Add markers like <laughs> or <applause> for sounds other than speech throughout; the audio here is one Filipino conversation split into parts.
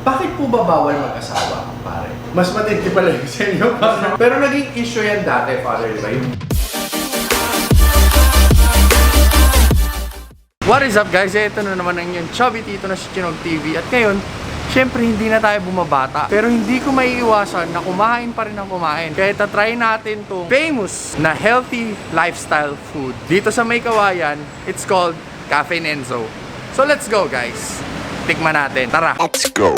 Bakit po ba bawal mag-asawa, pare? Mas matindi pala yung sa inyo. Pero naging issue yan dati, father? Yung What is up guys? Eh, Ito na naman ang yung Chubby Tito na si Chinog TV At ngayon, syempre hindi na tayo bumabata Pero hindi ko maiiwasan na kumain pa rin ang kumain Kaya tatry natin tong famous na healthy lifestyle food Dito sa May Kawayan, it's called Cafe Nenzo So let's go guys Tikman natin, tara! Let's go.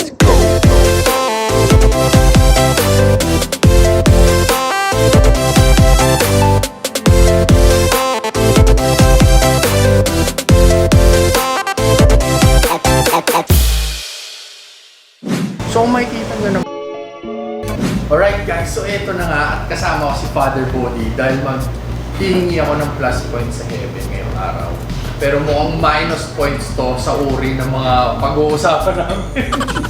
So kung makikita nyo naman Alright guys, so eto na nga at kasama ko si Father Body dahil mag hihingi ako ng plus points sa heaven ngayong araw. Pero mukhang minus points to sa uri ng mga pag-uusapan namin.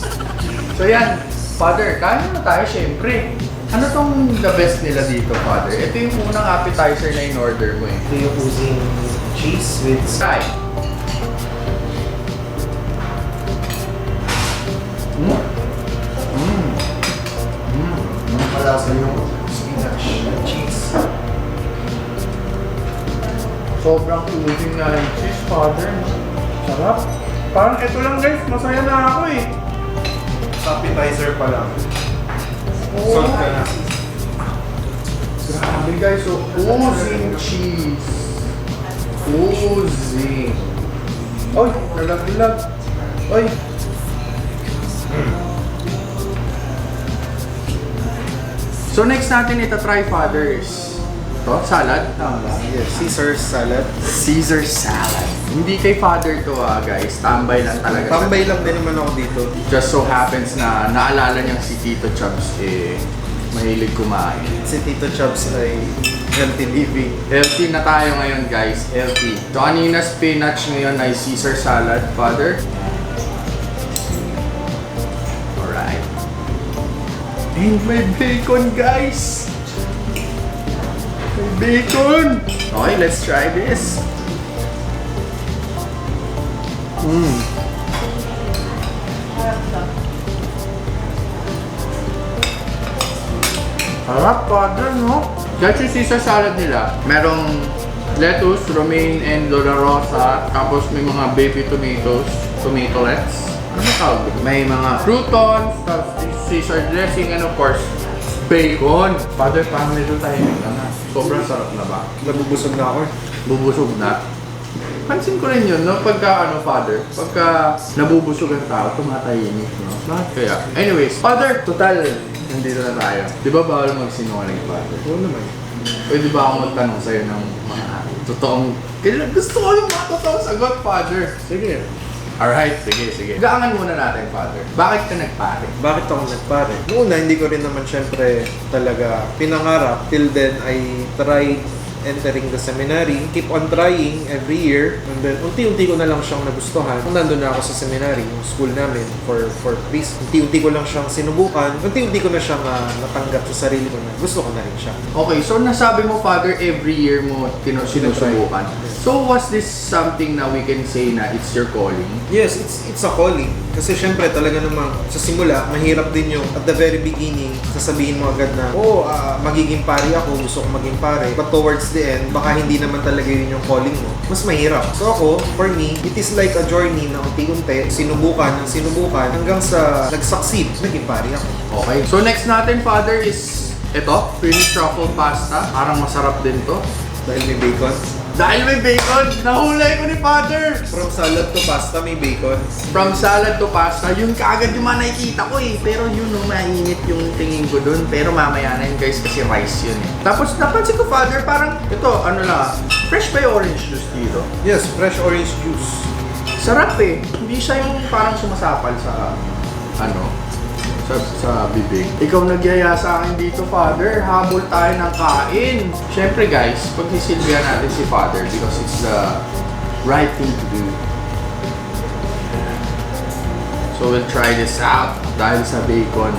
<laughs> so yan, Father, kain na tayo syempre. Ano tong the best nila dito, Father? Ito yung unang appetizer na in-order mo eh. Ito yung oozing cheese with Try. Mm. Mm. Mm. malasa yung Sobrang oozing na yung cheese, Father. Sarap. Parang ito lang guys, masaya na ako eh. Appetizer pa lang. Oh. Salt ka na. Grabe guys, so oozing cheese. Oozing. Oy, nalaglag. Oy. So next natin ito try fathers. To, salad? Tama ba? Yes, Caesar salad. Caesar salad. Hindi kay father to ah guys. Tambay lang talaga. siya. Tambay lang din naman ako dito. Just so happens na naalala niyang si Tito Chubbs eh mahilig kumain. Si Tito Chubbs ay healthy living. Healthy na tayo ngayon guys, healthy. So kanina spinach ngayon ay Caesar salad, father. Alright. And may bacon guys! Bacon! Okay, let's try this. Mmm. Harap father, no? That's yung Caesar salad nila. Merong lettuce, romaine, and dolorosa. Tapos may mga baby tomatoes, tomatolets. Ano tawag? May mga croutons, tapos Caesar dressing, and of course, bacon. Father, parang medyo tayo na. Sobrang sarap na ba? Nabubusog na ako. eh. Bubusog na. Pansin ko rin yun, no? Pagka, ano, father, pagka nabubusog ang tao, tumatahimik, no? Bakit kaya? Anyways, father, total, nandito na tayo. Di ba bawal magsinungaling, father? Oo naman. Pwede ba ako magtanong sa'yo ng mga totoong... Gusto ko yung mga totoong sagot, father. Sige. Alright, sige, sige. Gaangan muna natin, father. Bakit ka nagpare? Bakit ako nagpare? Noong una, hindi ko rin naman syempre talaga pinangarap. Till then, I tried entering the seminary. Keep on trying every year. And then, unti-unti ko na lang siyang nagustuhan. Kung nandun na ako sa seminary, yung school namin, for for priest, unti-unti ko lang siyang sinubukan. Unti-unti ko na siyang ah, natanggap sa sarili ko na gusto ko na rin siya. Okay, so nasabi mo, father, every year mo tinu- sinusubukan. So was this something na we can say na it's your calling? Yes, it's it's a calling. Kasi syempre talaga namang sa simula, mahirap din yung at the very beginning, sasabihin mo agad na, oh, ah, magiging pari ako, gusto ko maging pare. But towards the end, baka hindi naman talaga yun yung calling mo. Mas mahirap. So ako, for me, it is like a journey na unti-unti, sinubukan ng sinubukan, hanggang sa nag-succeed, naging pari ako. Okay. So next natin, father, is ito, creamy truffle pasta. Parang masarap din to. Dahil may bacon. Dahil may bacon, nahulay ko ni father! From salad to pasta, may bacon. From salad to pasta, yun kaagad yung mga nakikita ko eh. Pero yun, no, mainit yung tingin ko dun. Pero mamaya na yun guys, kasi rice yun eh. Tapos napansin ko, father, parang ito, ano lang, fresh pa yung orange juice dito. Yes, fresh orange juice. Sarap eh. Hindi siya yung parang sumasapal sa, ano, sa, sa bibig. Ikaw nagyaya sa akin dito, father. Habol tayo ng kain. Siyempre guys, pagsisilbihan natin si father because it's the right thing to do. So we'll try this out dahil sa bacon.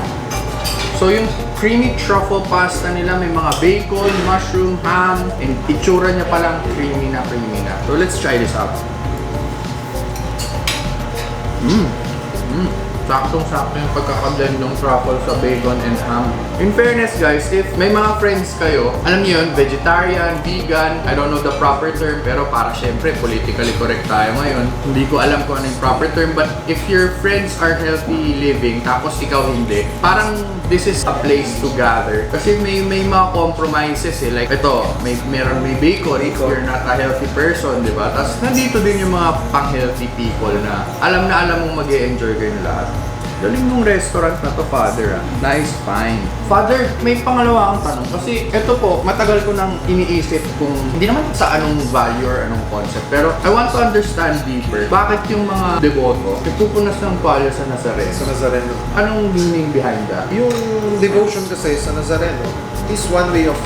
So yung creamy truffle pasta nila may mga bacon, mushroom, ham, and itsura niya palang creamy na creamy na. So let's try this out. Mmm. Saktong-sakto yung pagkakablend ng truffle sa bacon and ham. In fairness guys, if may mga friends kayo, alam niyo yun, vegetarian, vegan, I don't know the proper term, pero para syempre politically correct tayo ngayon. Hindi ko alam kung ano yung proper term, but if your friends are healthy living, tapos ikaw hindi, parang this is a place to gather. Kasi may may mga compromises eh. Like ito, may meron may bacon, if you're not a healthy person, di ba? Tapos nandito din yung mga pang-healthy people na alam na alam mong mag enjoy kayo lahat. Galing nung restaurant na to, Father. Ah. Nice, fine. Father, may pangalawa akong tanong. Kasi ito po, matagal ko nang iniisip kung, hindi naman sa anong value or anong concept. Pero I want to understand deeper, bakit yung mga devoto, nagpupunas ng palya sa Nazareno? Sa Nazareno. Anong meaning behind that? Yung devotion kasi sa Nazareno is one way of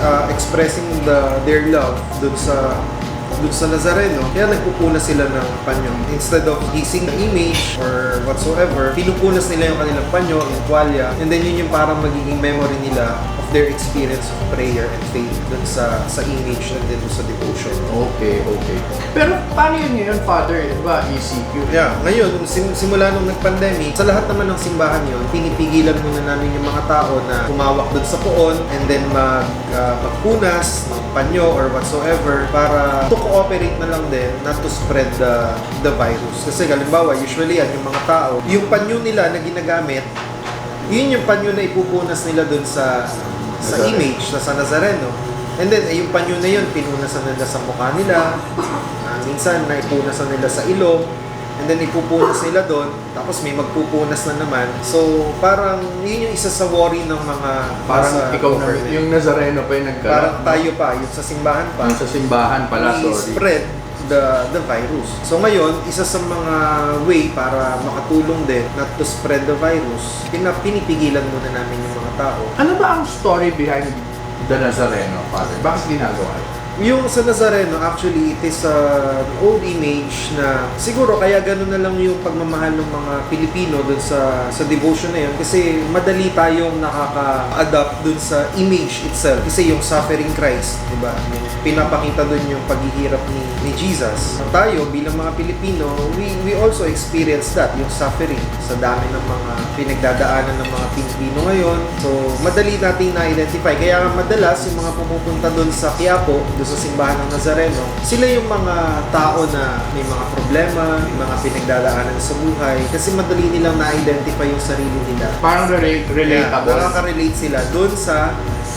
uh, expressing the their love dun sa dun sa Nazareno. Kaya nagpupunas sila ng panyo. Instead of gising the image or whatsoever, pinupunas nila yung kanilang panyo, yung tuwalya, and then yun yung parang magiging memory nila of their experience of prayer and faith dun sa sa image and then dun sa devotion. Okay, okay. Pero paano yun ngayon, Father? Diba, ECQ? Yeah, ngayon, sim- simula nung nag-pandemic, sa lahat naman ng simbahan yon, pinipigilan muna namin yung mga tao na humawak doon sa poon and then mag, ah, magpunas panyo or whatsoever para to cooperate na lang din not to spread the, the virus. Kasi halimbawa, usually yan, yung mga tao, yung panyo nila na ginagamit, yun yung panyo na ipupunas nila doon sa sa Nazareno. image na sa Nazareno. And then, eh, yung panyo na yun, pinunasan nila sa mukha nila. Ah, minsan, naipunasan nila sa ilong. Then, ipupunas nila doon. Tapos, may magpupunas na naman. So, parang, yun yung isa sa worry ng mga Parang nasa ikaw na, government. yung Nazareno pa yung nagkaroon. Parang tayo pa, yung sa simbahan pa. Yung sa simbahan pala, we sorry. spread the the virus. So ngayon, isa sa mga way para makatulong din not to spread the virus, pina, pinipigilan muna namin yung mga tao. Ano ba ang story behind the Nazareno, Father? Bakit ginagawa yun? Yung sa Nazareno, actually, it is an old image na siguro kaya ganun na lang yung pagmamahal ng mga Pilipino dun sa, sa devotion na yun kasi madali tayong nakaka-adapt dun sa image itself. Kasi yung suffering Christ, di ba? Pinapakita dun yung paghihirap ni, ni Jesus. Tayo, bilang mga Pilipino, we, we also experience that, yung suffering sa dami ng mga pinagdadaanan ng mga Pilipino ngayon. So, madali nating na-identify. Kaya madalas, yung mga pumupunta dun sa Quiapo, dun sa simbahan ng Nazareno, sila yung mga tao na may mga problema, may mga pinagdadaanan sa buhay. Kasi madali nilang na-identify yung sarili nila. Parang relate, relatable. nakaka-relate sila dun sa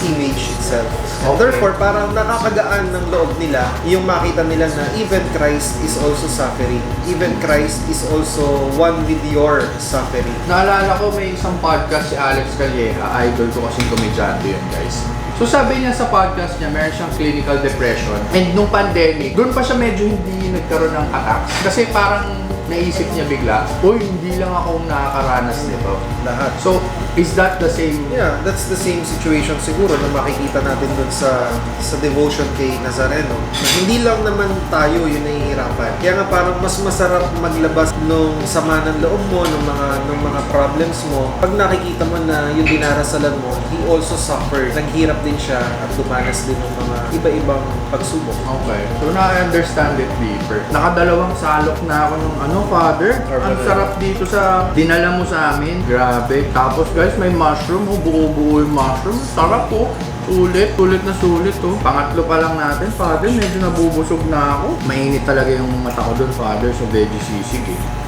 image itself. Okay. therefore, parang nakakagaan ng loob nila yung makita nila na even Christ is also suffering. Even Christ is also one with your suffering. Naalala ko may isang podcast si Alex Calleja, idol ko kasing komedyante yun guys. So sabi niya sa podcast niya, meron siyang clinical depression. And nung pandemic, doon pa siya medyo hindi nagkaroon ng attacks. Kasi parang naisip niya bigla, Uy, hindi lang ako nakakaranas nito. Lahat. So, is that the same? Yeah, that's the same situation siguro na makikita natin dun sa sa devotion kay Nazareno. Na hindi lang naman tayo yung nahihirapan. Kaya nga parang mas masarap maglabas nung sama ng loob mo, nung mga nung mga problems mo. Pag nakikita mo na yung dinarasalan mo, he also suffered. Naghirap din siya at dumanas din ng mga iba-ibang pagsubok. Okay. So, na-understand it deeper. Nakadalawang salok na ako ng ano, Father. Ang sarap dito sa dinala mo sa amin. Grabe. Tapos guys, may mushroom. Oh, buo-buo yung mushroom. Sarap po. Sulit, sulit na sulit oh. Pangatlo pa lang natin, Father. Medyo nabubusog na ako. Mainit talaga yung mata ko doon, Father, sa veggie sisig eh.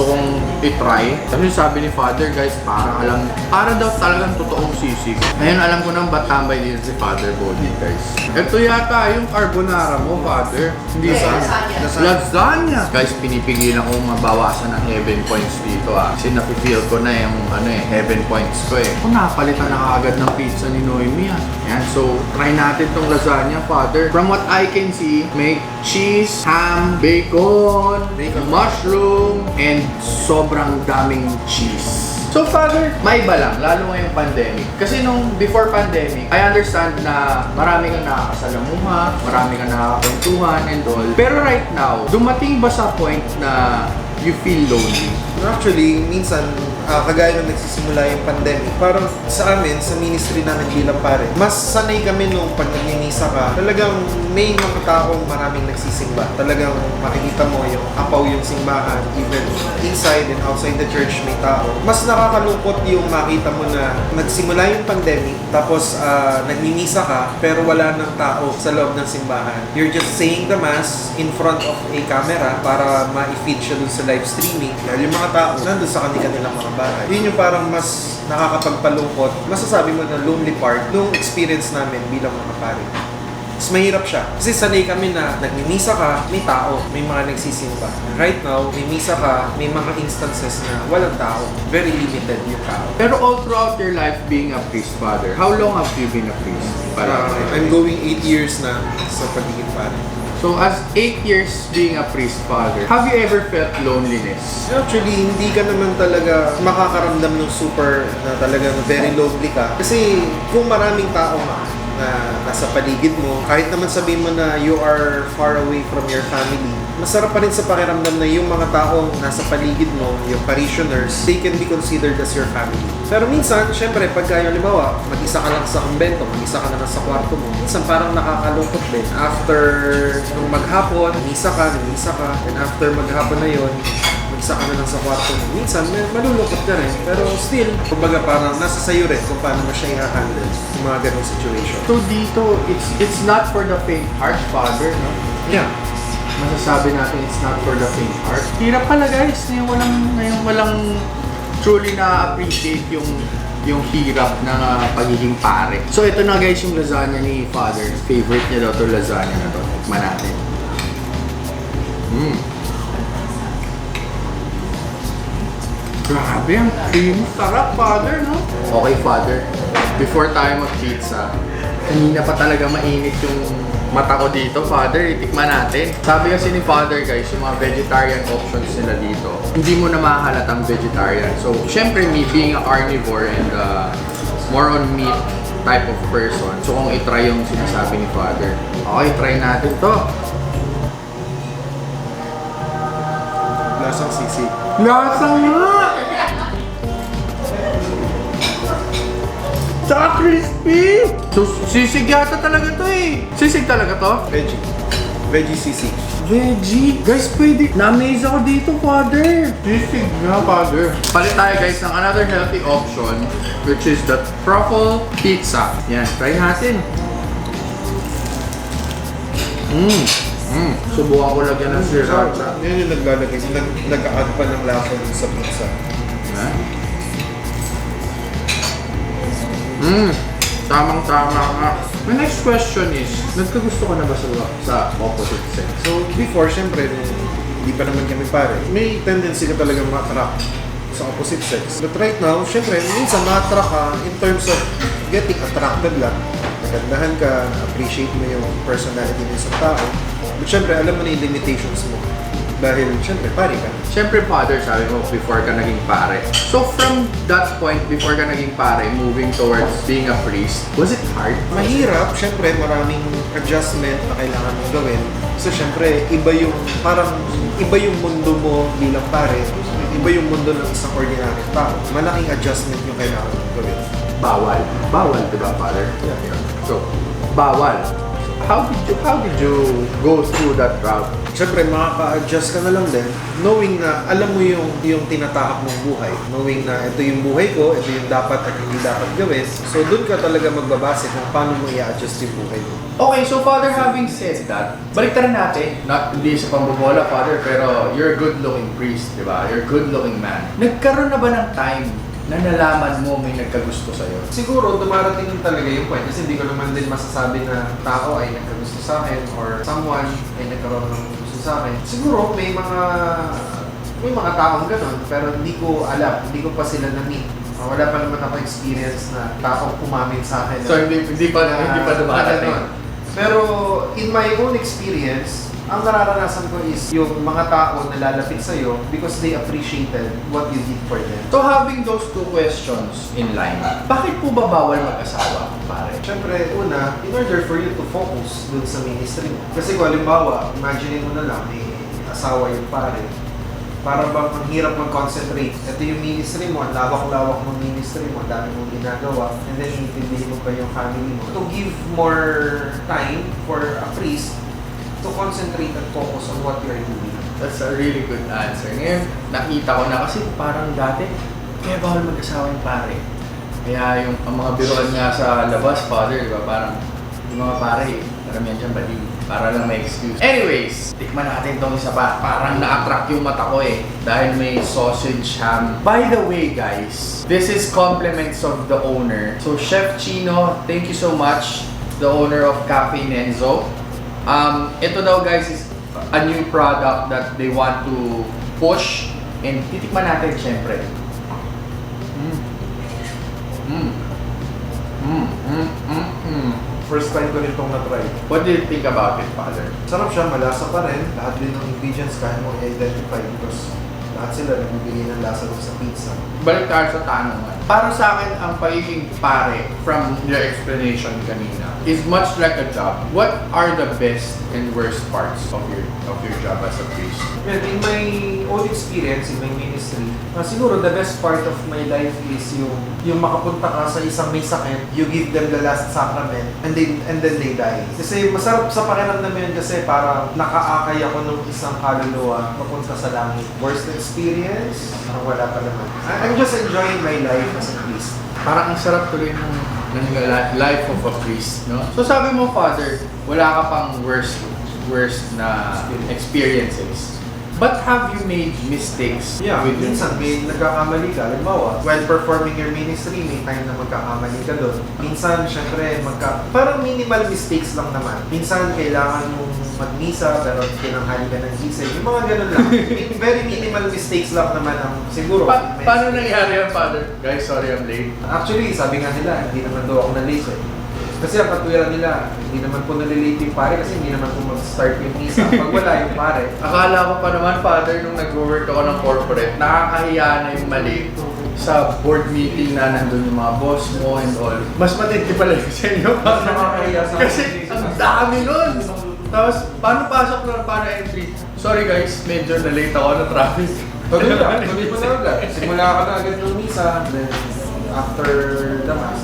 So kung i-try, kasi sabi ni Father guys, para alam, para daw talagang totoong sisig. Ngayon alam ko nang ba't tambay dito si Father Body guys. Ito yata yung carbonara mo, Father. Hindi sa lasagna. lasagna. Guys, pinipigilan ko mabawasan ng heaven points dito ah. Kasi napifeel ko na yung ano eh, heaven points ko eh. Kung nakapalitan na kaagad ng pizza ni Noemi ah. Yan, so try natin tong lasagna, Father. From what I can see, may cheese, ham, bacon, Bacon. mushroom, and sobrang daming cheese. So Father, may iba lang, lalo ngayong pandemic. Kasi nung before pandemic, I understand na marami kang nakakasalamuha, marami kang nakakakwentuhan and all. Pero right now, dumating ba sa point na you feel lonely? Actually, minsan ah, kagaya nung nagsisimula yung pandemic, parang sa amin, sa ministry namin bilang pare, mas sanay kami nung pag nagmimisa ka, talagang may mga taong maraming nagsisimba. Talagang makikita mo yung apaw yung simbahan, even inside and outside the church may tao. Mas nakakalungkot yung makita mo na nagsimula yung pandemic, tapos ah, nagmimisa ka, pero wala ng tao sa loob ng simbahan. You're just saying the mass in front of a camera para ma-feed siya dun sa live streaming. Dahil yung mga tao nandun sa kanilang mga bahay. Yun yung parang mas nakakapagpalungkot. Masasabi mo na lonely part nung experience namin bilang mga pare. Mas mahirap siya. Kasi sanay kami na nagmimisa ka, may tao, may mga nagsisimba. Right now, may misa ka, may mga instances na walang tao. Very limited yung tao. Pero all throughout your life being a priest, Father, how long have you been a priest? Parang I'm going 8 years na sa pagiging pare. So as 8 years being a priest, Father, have you ever felt loneliness? Actually, hindi ka naman talaga makakaramdam ng super na talagang very lonely ka. Kasi kung maraming tao nga na nasa paligid mo, kahit naman sabihin mo na you are far away from your family, masarap pa rin sa pakiramdam na yung mga taong nasa paligid mo, yung parishioners, they can be considered as your family. Pero minsan, syempre, pagka yung limawa, mag-isa ka lang sa kumbento, mag-isa ka lang sa kwarto mo, minsan parang nakakalungkot din. After nung maghapon, misa ka, misa ka, and after maghapon na yon mag-isa ka na lang sa kwarto mo. Minsan, may malulungkot ka rin. Pero still, kumbaga parang nasa sayo rin kung paano mo siya i-handle yung mga ganong situation. So dito, it's it's not for the faint heart, Father, no? Yeah. Masasabi natin it's not for the faint heart. Hirap pala guys, ngayon walang, ngayon walang truly na-appreciate yung yung hirap ng ah, pagiging pare. So ito na guys yung lasagna ni Father. Favorite niya daw to lasagna na to. Tikman natin. Mm. Grabe, ang creamy. Sarap, Father, no? Okay, Father. Before tayo mag-pizza, kanina pa talaga mainit yung mata ko dito, Father. Itikman natin. Sabi kasi ni Father, guys, yung mga vegetarian options nila dito, hindi mo na mahalatang vegetarian. So, syempre, me being a carnivore and uh, more on meat type of person. So, kung itry yung sinasabi ni Father, okay, try natin to. Lasang sisi. Lasang nga! Tsaka crispy! So, sisig yata talaga to eh. Sisig talaga to? Veggie. Veggie sisi. Veggie. Guys, pwede. Na-amaze ako dito, father. Sisig nga, father. Palit tayo, guys, ng another healthy option, which is the truffle pizza. Yan, try natin. Mmm. Mmm. Subukan ko lagyan ng syrup. Yan yung naglalagay. Nag, nag-add pa ng lasa sa pizza. Mmm. Tamang-tama nga. My next question is, nagkagusto ka na ba sa, sa opposite sex? So, before, syempre, hindi pa naman kami pare, may tendency ka talaga ma-attract sa opposite sex. But right now, syempre, minsan ma-attract ka in terms of getting attracted lang. Nagandahan ka, appreciate mo yung personality ng isang tao. But syempre, alam mo na yung limitations mo. Dahil, syempre, pare ka. Siyempre, father, sabi mo, before ka naging pare. So, from that point, before ka naging pare, moving towards being a priest, was it hard? Mahirap, syempre maraming adjustment na kailangan mong gawin. So syempre, iba yung, parang iba yung mundo mo bilang pare, iba yung mundo ng isang ordinary tao. Malaking adjustment yung kailangan mong gawin. Bawal. Bawal, di ba, father? Yeah. So, bawal. How did you, how did you go through that route? Syempre, makaka-adjust ka na lang din, knowing na alam mo yung, yung tinatahak mong buhay. Knowing na ito yung buhay ko, ito yung dapat at hindi dapat gawin. So doon ka talaga magbabase kung paano mo i-adjust yung buhay mo. Okay, so Father, having said that, baliktarin natin. Not hindi sa pambobola, Father, pero you're a good-looking priest, di ba? You're a good-looking man. Nagkaroon na ba ng time na nalaman mo may nagkagusto sa'yo? Siguro dumarating din talaga yung point kasi hindi ko naman din masasabi na tao ay nagkagusto sa akin or someone ay nagkaroon ng sa akin. Siguro may mga may mga taong ganun pero hindi ko alam, hindi ko pa sila na-meet. Ah, wala pa naman ako experience na taong umamin sa akin. So, hindi, hindi pa, hindi pa na dumarating. Pero in my own experience, ang nararanasan ko is yung mga tao na lalapit sa'yo because they appreciated what you did for them. So having those two questions in line, bakit po ba bawal mag-asawa, pare? Siyempre, una, in order for you to focus dun sa ministry mo. Kasi kung halimbawa, imagine mo na lang, may asawa yung pare. para bang ang hirap mag-concentrate. Ito yung ministry mo, ang lawak-lawak ng ministry mo, ang dami mong ginagawa, and then iintindihin mo pa yung family mo. To give more time for a priest to concentrate and focus on what you're doing. That's a really good answer. Ngayon, nakita ko na kasi parang dati, kaya bawal mag-asawa yung pare. Kaya yung ang mga biruan nga sa labas, father, di ba? Parang yung mga pare, karamihan dyan bali. Para lang may excuse. Anyways, tikman natin itong isa pa. Parang na-attract yung mata ko eh. Dahil may sausage ham. By the way guys, this is compliments of the owner. So Chef Chino, thank you so much. The owner of Cafe Nenzo. Um, ito daw guys is a new product that they want to push and titikman natin syempre. Mm. Mm. Mm. Mm. Mm. Mm. First time ko rin itong na-try. What do you think about it, Father? Sarap siya, malasa pa rin. Lahat din ng ingredients kaya mo i-identify because lahat sila nagbibigay ng lasa sa pizza. Balik tayo sa tanungan. Para sa akin, ang pagiging pare from your explanation kanina is much like a job. What are the best and worst parts of your of your job as a priest? Well, in my own experience, in my ministry, uh, siguro the best part of my life is yung yung makapunta ka sa isang may sakit, you give them the last sacrament, and then and then they die. Kasi masarap sa pakiramdam yun kasi parang nakaakay ako ng isang kaluluwa papunta sa langit. Worst experience? Parang wala pa naman. I'm just enjoying my life as a priest. Parang ang sarap tuloy ng, ng li- life of a priest, no? So sabi mo, Father, wala ka pang worst worst na experiences. But have you made mistakes Yeah, with your minsan may nagkakamali ka. Halimbawa, while performing your ministry, may time na magkakamali ka doon. Minsan, syempre, magka... Parang minimal mistakes lang naman. Minsan, kailangan mong magmisa, pero tinanghali ka ng gising. Yung mga ganun lang. <laughs> Very minimal mistakes lang naman ang siguro. Pa- paano nangyari yan, Father? Guys, sorry I'm late. Actually, sabi nga nila, hindi naman daw ako na-late eh. Kasi ang katwiran nila, hindi naman po nalilate yung pare kasi hindi naman po mag-start yung misa pag wala yung pare. <laughs> Akala ko pa naman, Father, nung nag-work ako ng corporate, nakakahiya na yung mali sa board meeting na nandun yung mga boss mo and all. Mas matindi pala yung sa inyo. Mas nakakahiya sa Kasi ang dami nun. Tapos, paano pasok na, paano entry? Sorry guys, medyo na-late ako na traffic. Tuloy lang, tuloy mo na <laughs> agad. Simula ka na agad ng misa, then after the mass,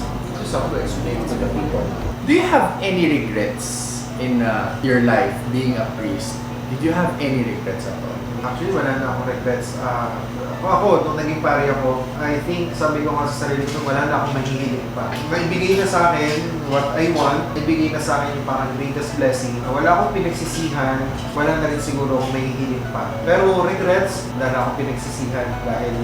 just have to explain to the people. Do you have any regrets in uh, your life being a priest? Did you have any regrets at all? Actually, wala na akong regrets. Ah, ako, nung naging pare ako, I think, sabi ko nga sa sarili ko, wala na akong mahihiling pa. Maibigay na sa akin what I want, ibigay na sa akin yung parang greatest blessing. Ah, Wala akong pinagsisihan, wala na rin siguro akong mahihiling pa. Pero regrets, wala na akong pinagsisihan dahil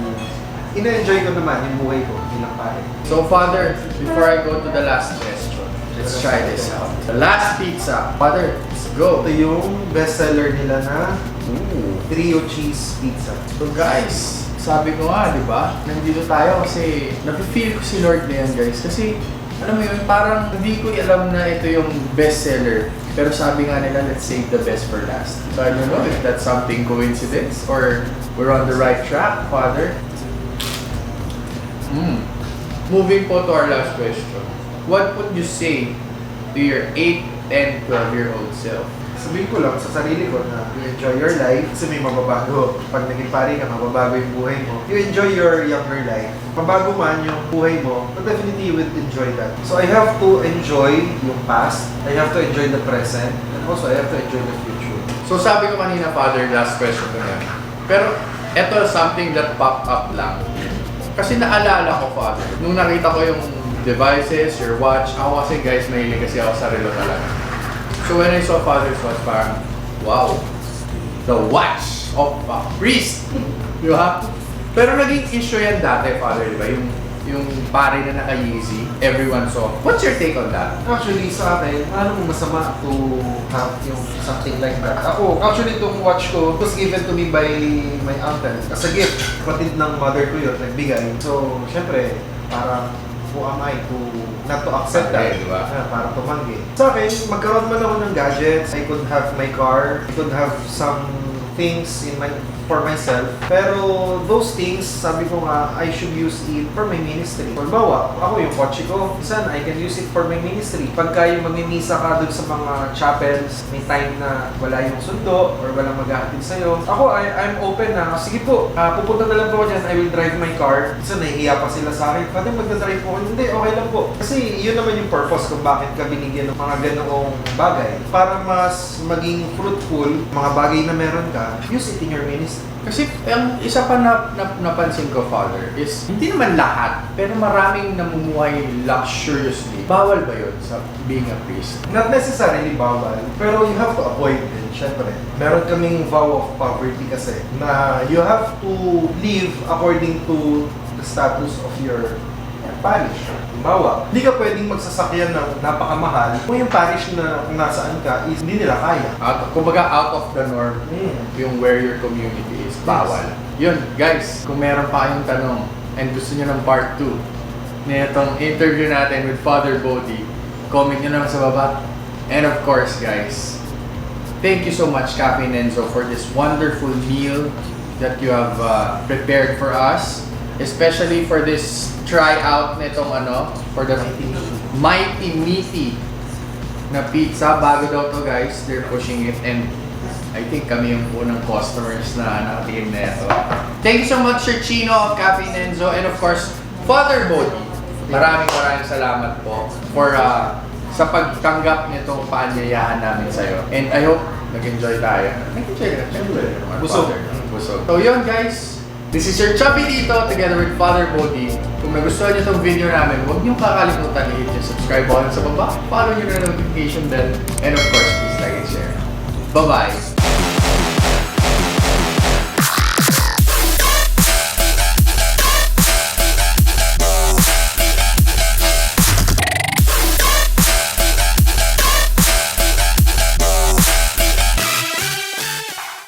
ina-enjoy ko naman yung buhay ko bilang pare. So, Father, before I go to the last question, let's try this out. The last pizza. Father, let's go. Ito yung bestseller nila na Ooh. Trio Cheese Pizza. So guys, sabi ko nga, di ba? Nandito tayo kasi nafe-feel ko si Lord na yan, guys. Kasi, alam mo yun, parang hindi ko alam na ito yung bestseller. Pero sabi nga nila, let's save the best for last. So I don't know if that's something coincidence or we're on the right track, Father. Moving po to our last question. What would you say to your 8, 10, 12-year-old self? Sabihin ko lang sa sarili ko na you enjoy your life kasi may mababago. Pag naging pari ka, mababago yung buhay mo. You enjoy your younger life. Mabago man yung buhay mo, but definitely you will enjoy that. So I have to enjoy yung past, I have to enjoy the present, and also I have to enjoy the future. So sabi ko kanina, Father, last question ko yan. Pero eto something that popped up lang. Kasi naalala ko, Father, nung nakita ko yung devices, your watch, ako kasi guys, mahilig kasi ako sa relo talaga. So when I saw Father's watch, parang, wow, the watch of a priest. <laughs> Di ba? Pero naging issue yan dati, Father, di ba? Yung, yung pare na naka-Yeezy, everyone saw. What's your take on that? Actually, sa akin, ano mo masama to have yung something like that? Ako, actually, itong watch ko, was given to me by my uncle as a gift. Kapatid ng mother ko yun, nagbigay. So, syempre, parang, who am I to not to accept that? Okay, di ba? Ah, parang tumanggi. Sa akin, magkaroon man ako ng gadgets, I could have my car, I could have some things in my for myself. Pero those things, sabi ko nga, I should use it for my ministry. Halimbawa, ako yung kotse ko, minsan I can use it for my ministry. Pagka yung mamimisa ka dun sa mga chapels, may time na wala yung sundo or walang maghahatid sa'yo. Ako, I, I'm open na, sige po, ah, pupunta na lang po ako dyan, I will drive my car. Minsan nahihiya pa sila sa akin, pwede magdadrive po ako. Hindi, okay lang po. Kasi yun naman yung purpose kung bakit ka binigyan ng mga ganoong bagay. Para mas maging fruitful, mga bagay na meron ka, use it in your ministry. Kasi ang isa pa na, na napansin ko, Father, is hindi naman lahat, pero maraming namumuhay luxuriously. Bawal ba yun sa being a priest? Not necessarily bawal, pero you have to avoid din, syempre. Meron kaming vow of poverty kasi na you have to live according to the status of your parish. Halimbawa, hindi ka pwedeng magsasakyan ng napakamahal kung yung parish na kung nasaan ka is hindi nila kaya. Out, kumbaga out of the norm, Hmm. yung where your community is, bawal. Yun, guys, kung meron pa kayong tanong and gusto nyo ng part 2 na itong interview natin with Father Bodhi, comment nyo naman sa baba. And of course, guys, thank you so much, Cafe Nenzo, for this wonderful meal that you have uh, prepared for us. Especially for this tryout nitong ano, for the Mighty Meaty na pizza. Bago daw to guys, they're pushing it and I think kami yung unang customers na nakatingin na ito. Thank you so much Sir Chino of Cafe Nenzo and of course, Father Bodhi. Maraming maraming salamat po for uh, sa pagtanggap nitong paanyayahan namin sa'yo. And I hope nag-enjoy tayo. Nag-enjoy ka? Naman, Busog. Busog. So yun guys, this is your Chubby Dito together with Father Bodhi. Kung nagustuhan niyo itong video namin, huwag niyo kakalimutan i-hit yung subscribe button sa baba. Follow niyo na notification bell. And of course, please like and share. Bye-bye!